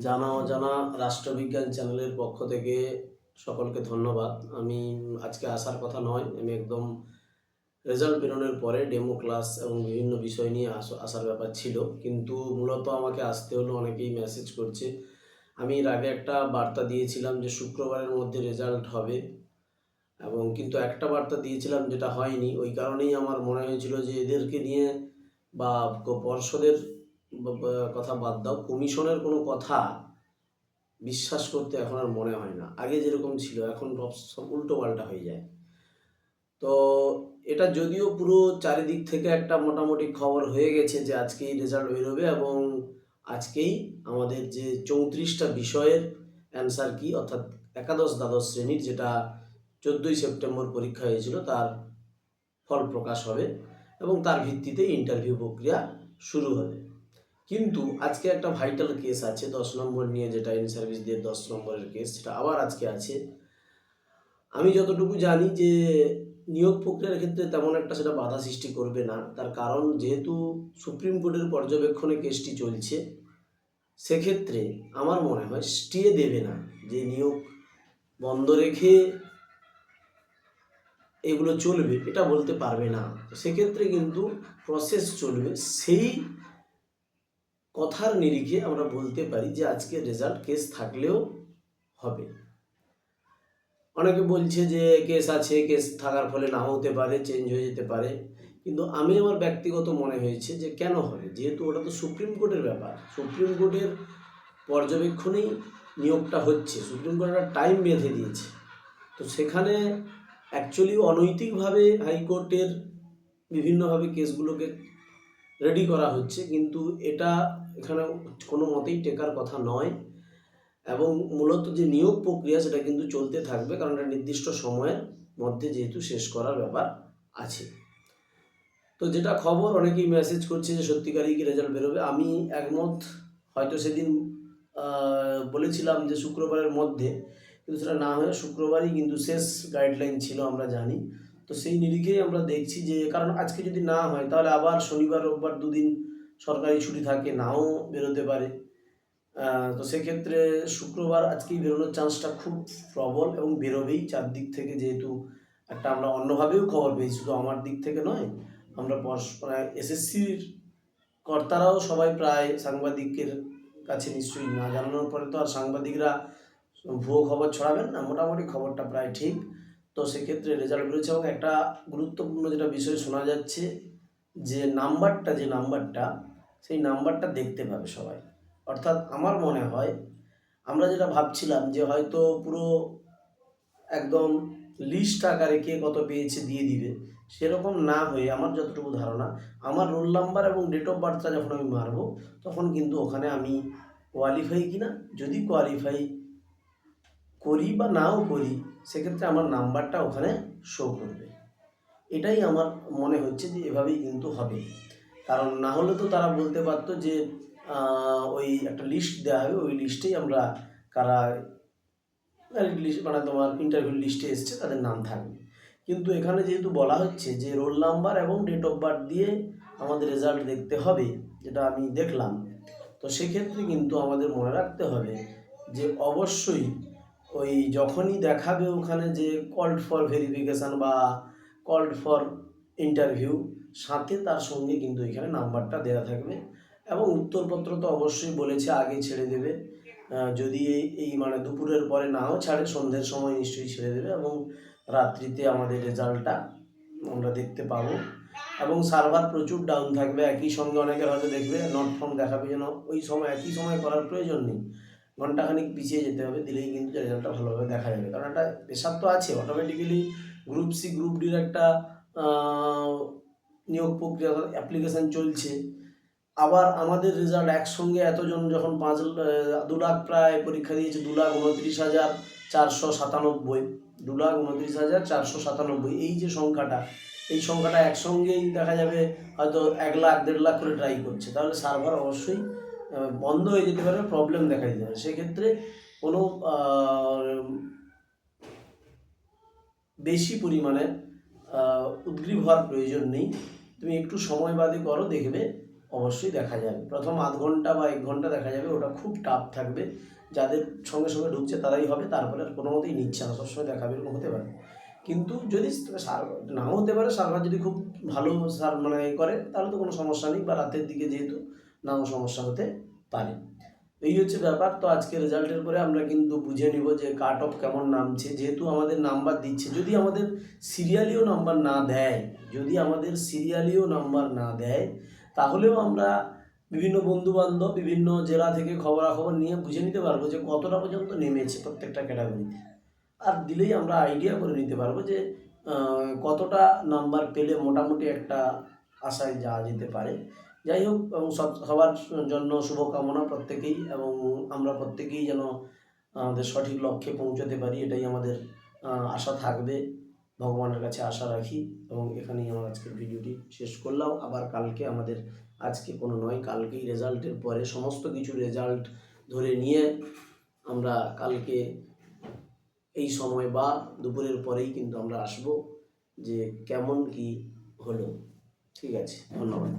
জানা অজানা রাষ্ট্রবিজ্ঞান চ্যানেলের পক্ষ থেকে সকলকে ধন্যবাদ। আমি আজকে আসার কথা নয়, আমি একদম রেজাল্ট বেরোনোর পরে ডেমো ক্লাস এবং বিভিন্ন বিষয় নিয়ে আস- আসার ব্যাপার ছিল। কিন্তু মূলত আমাকে আসতে হলো, অনেকেই মেসেজ করছে। আমি এর আগে একটা বার্তা দিয়েছিলাম যে শুক্রবারের মধ্যে রেজাল্ট হবে এবং কিন্তু একটা বার্তা দিয়েছিলাম যেটা হয়নি। ওই কারণেই আমার মনে হয়েছিল যে এদেরকে নিয়ে বা পর্ষদের কথা বাদ দাও। কমিশনের কোনো কথা বিশ্বাস করতে এখন আর মনে হয় না। আগে যেরকম ছিল, এখন সব- উল্টো পাল্টা হয়ে যায়। তো এটা যদিও পুরো চারিদিক থেকে একটা মোটামুটি খবর হয়ে গেছে যে আজকেই রেজাল্ট বেরোবে এবং আজকেই আমাদের যে চৌত্রিশটা বিষয়ের অ্যান্সার কি, অর্থাৎ একাদশ দ্বাদশ শ্রেণির যেটা চোদ্দোই সেপ্টেম্বর পরীক্ষা হয়েছিল, তার ফল প্রকাশ হবে এবং তার ভিত্তিতে ইন্টারভিউ প্রক্রিয়া শুরু হবে। কিন্তু আজকে একটা ভাইটাল কেস আছে, দশ নম্বর নিয়ে যেটা ইন সার্ভিস দিয়ে দশ নম্বরের কেস সেটা আবার আজকে আছে। আমি যতটুকু জানি যে নিয়োগ প্রক্রিয়ার ক্ষেত্রে তেমন একটা সেটা বাধা সৃষ্টি করবে না। তার কারণ যেহেতু সুপ্রিম কোর্টের পর্যবেক্ষণে কেসটি চলছে, সেক্ষেত্রে আমার মনে হয় স্টে দেবে না যে নিয়োগ বন্ধ রেখে এগুলো চলবে, এটা বলতে পারবে না। সেক্ষেত্রে কিন্তু প্রসেস চলবে। সেই কথার নিরিখে আমরা বলতে পারি যে আজকে রেজাল্ট কেস থাকলেও হবে। অনেকে বলছে যে কেস আছে কেস থাকার ফলে না হতে পারে চেঞ্জ হয়ে যেতে পারে। কিন্তু আমি আমার ব্যক্তিগত মনে হয়েছে যে কেন হবে? যেহেতু ওটা তো সুপ্রিম কোর্টের ব্যাপার। সুপ্রিম কোর্টের পর্যবেক্ষণেই নিয়োগটা হচ্ছে। সুপ্রিম কোর্ট একটা টাইম বেঁধে দিয়েছে। তো সেখানে অ্যাকচুয়ালি অনৈতিকভাবে হাইকোর্টের বিভিন্নভাবে কেসগুলোকে রেডি করা হচ্ছে, কিন্তু এটা এখানে কোনো মতেই টেকার কথা নয়। এবং মূলত যে নিয়োগ প্রক্রিয়া, সেটা কিন্তু চলতে থাকবে, কারণ এটা নির্দিষ্ট সময়ের মধ্যে যেহেতু শেষ করার ব্যাপার আছে। তো যেটা খবর, অনেকেই মেসেজ করছে যে সত্যিকারই কি রেজাল্ট বেরোবে। আমি একমত, হয়তো সেদিন বলেছিলাম যে শুক্রবারের মধ্যে, কিন্তু সেটা না হয়ে শুক্রবারই কিন্তু শেষ গাইডলাইন ছিল, আমরা জানি। তো সেই নিরিখেই আমরা দেখছি যে, কারণ আজকে যদি না হয়, তাহলে আবার শনিবার, রোববার দুদিন সরকারি ছুটি থাকে, নাও বেরোতে পারে। তো সেক্ষেত্রে শুক্রবার আজকেই বেরোনোর চান্সটা খুব প্রবল এবং বেরোবেই চারদিক থেকে যেহেতু একটা আমরা অন্যভাবেও খবর পেয়েছি, শুধু আমার দিক থেকে নয়, আমরা মানে এসএসসির কর্তারাও সবাই প্রায় সাংবাদিকের কাছে নিশ্চয়ই না জানানোর পরে তো আর সাংবাদিকরা ভুয়ো খবর ছড়াবেন না, মোটামুটি খবরটা প্রায় ঠিক। তো সেক্ষেত্রে রেজাল্ট বেরোচ্ছে এবং একটা গুরুত্বপূর্ণ যেটা বিষয় শোনা যাচ্ছে, যে নাম্বারটা যে নাম্বারটা, সেই নাম্বারটা দেখতে পাবে সবাই। অর্থাৎ আমার মনে হয়, আমরা যেটা ভাবছিলাম যে হয়তো পুরো একদম লিস্ট আকারে কে কত পেয়েছে দিয়ে দিবে, সেরকম না হয়ে আমার যতটুকু ধারণা, আমার রোল নাম্বার এবং ডেট অফ বার্থটা যখন আমি মারবো, তখন কিন্তু ওখানে আমি কোয়ালিফাই কিনা? যদি কোয়ালিফাই করি বা নাও করি, সেক্ষেত্রে আমার নাম্বারটা ওখানে শো করবে। এটাই আমার মনে হচ্ছে যে এভাবেই কিন্তু হবে। কারণ না হলে তো তারা বলতে পারতো যে ওই একটা লিস্ট দেওয়া হবে, ওই লিস্টেই আমরা কারা লিস্ট মানে তোমার ইন্টারভিউ লিস্টে এসছে, তাদের নাম থাকবে। কিন্তু এখানে যেহেতু বলা হচ্ছে যে রোল নাম্বার এবং ডেট অফ বার্থ দিয়ে আমাদের রেজাল্ট দেখতে হবে, যেটা আমি দেখলাম, তো সেক্ষেত্রে কিন্তু আমাদের মনে রাখতে হবে যে অবশ্যই ওই যখনই দেখাবে ওখানে যে কল্ড ফর ভেরিফিকেশান বা কল্ড ফর ইন্টারভিউ সাথে তার সঙ্গে কিন্তু এখানে নাম্বারটা দেওয়া থাকবে এবং উত্তরপত্র তো অবশ্যই বলেছে, আগে ছেড়ে দেবে। যদি এই- মানে দুপুরের পরে নাও ছাড়ে, সন্ধ্যের সময় নিশ্চয়ই ছেড়ে দেবে এবং রাত্রিতে আমাদের রেজাল্টটা আমরা দেখতে পাবো। এবং সার্ভার প্রচুর ডাউন থাকবে, একই সঙ্গে অনেকের হয়তো দেখবে নট ফর্ম দেখাবে যেন, ওই সময়, একই সময় করার প্রয়োজন নেই। ঘন্টাখানিক পিছিয়ে যেতে হবে, দিলেই কিন্তু রেজাল্টটা ভালোভাবে দেখা যাবে। কারণ একটা প্রেশার তো আছে অটোমেটিক্যালি গ্রুপ সি গ্রুপ ডির একটা নিয়োগ প্রক্রিয়া অ্যাপ্লিকেশান চলছে। আবার আমাদের রেজাল্ট একসঙ্গে এতজন যখন পাঁচ দু লাখ প্রায় পরীক্ষা দিয়েছে, দু লাখ উনত্রিশ হাজার চারশো সাতানব্বই, দু লাখ উনত্রিশ হাজার চারশো সাতানব্বই। এই যে সংখ্যাটা, এই সংখ্যাটা একসঙ্গেই দেখা যাবে হয়তো এক লাখ, দেড় লাখ করে ট্রাই করছে। তাহলে সার্ভার অবশ্যই বন্ধ হয়ে যেতে পারে প্রবলেম দেখা দিতে পারে। সেক্ষেত্রে কোনো বেশি পরিমাণে উদ্গ্রীব হওয়ার প্রয়োজন নেই। তুমি একটু সময় বাদে করো, দেখবে অবশ্যই দেখা যাবে। প্রথম আধ ঘণ্টা বা এক ঘণ্টা দেখা যাবে, ওটা খুব টাফ থাকবে। যাদের সঙ্গে সঙ্গে ঢুকছে তারাই হবে, তারপরে আর কোনো মতেই নিচ্ছে না। সবসময় দেখাবে এরকম হতে পারে। কিন্তু যদি নাও হতে পারে সার্ভার যদি খুব ভালো সার মানে করে, তাহলে তো কোনো সমস্যা নেই। বা রাতের দিকে যেহেতু, নাও সমস্যা হতে পারে। এই হচ্ছে ব্যাপার। তো আজকে রেজাল্টের পরে আমরা কিন্তু বুঝে নিব যে কাট অফ কেমন নামছে। যেহেতু আমাদের নাম্বার দিচ্ছে, যদি আমাদের সিরিয়ালিও নাম্বার না দেয়, যদি আমাদের সিরিয়ালিও নাম্বার না দেয়, তাহলেও আমরা বিভিন্ন বন্ধু বান্ধব বিভিন্ন জেলা থেকে খবরাখবর নিয়ে বুঝে নিতে পারব যে কতটা পর্যন্ত নেমেছে প্রত্যেকটা ক্যাটাগরিতে আর দিলেই আমরা আইডিয়া করে নিতে পারব যে কতটা নাম্বার পেলে মোটামুটি একটা আশায় যাওয়া যেতে পারে। যাই হোক, এবং সব, সবার জন্য শুভকামনা প্রত্যেকেই, এবং আমরা প্রত্যেকেই যেন আমাদের সঠিক লক্ষ্যে পৌঁছতে পারি, এটাই আমাদের আশা থাকবে। ভগবানের কাছে আশা রাখি, এবং এখানেই আমার আজকের ভিডিওটি শেষ করলাম। আবার কালকে আমাদের, আজকে কোনো নয়, কালকেই রেজাল্টের পরে সমস্ত কিছু রেজাল্ট ধরে নিয়ে আমরা কালকে এই সময় বা দুপুরের পরেই কিন্তু আমরা আসব যে কেমন কি হলো। ঠিক আছে, ধন্যবাদ।